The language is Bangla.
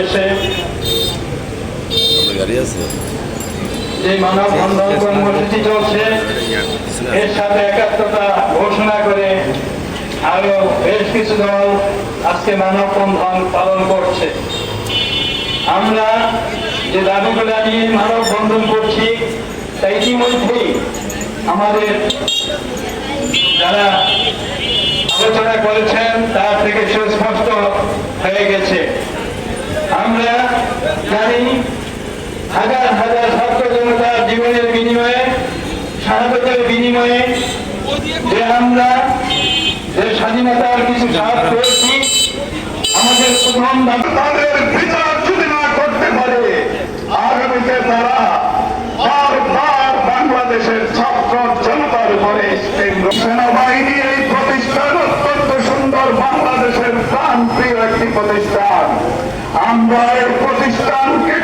বাংলাদেশে যে মানব বন্ধন কর্মসূচি চলছে। এর সাথে একাত্মতা ঘোষণা করে আরও বেশ কিছু দল আজকে মানব বন্ধন পালন করছে। আমরা যে দাবিগুলো নিয়ে মানব বন্ধন করছি তা ইতিমধ্যেই আমাদের যারা আলোচনা করেছেন তার থেকে সুস্পষ্ট হয়ে গেছে। আমরা জানি হাজার হাজার ছাত্র জনতার জীবনের বিনিময়ে শাহাদতের বিনিময়ে যে আমরা যে স্বাধীনতার কিছু সাহায্য পেয়েছি, আমাদের প্রথম তাদের এই প্রতিষ্ঠান অত্যন্ত সুন্দর, বাংলাদেশের প্রান্তীয় একটি প্রতিষ্ঠান। আমরা এই প্রতিষ্ঠানকে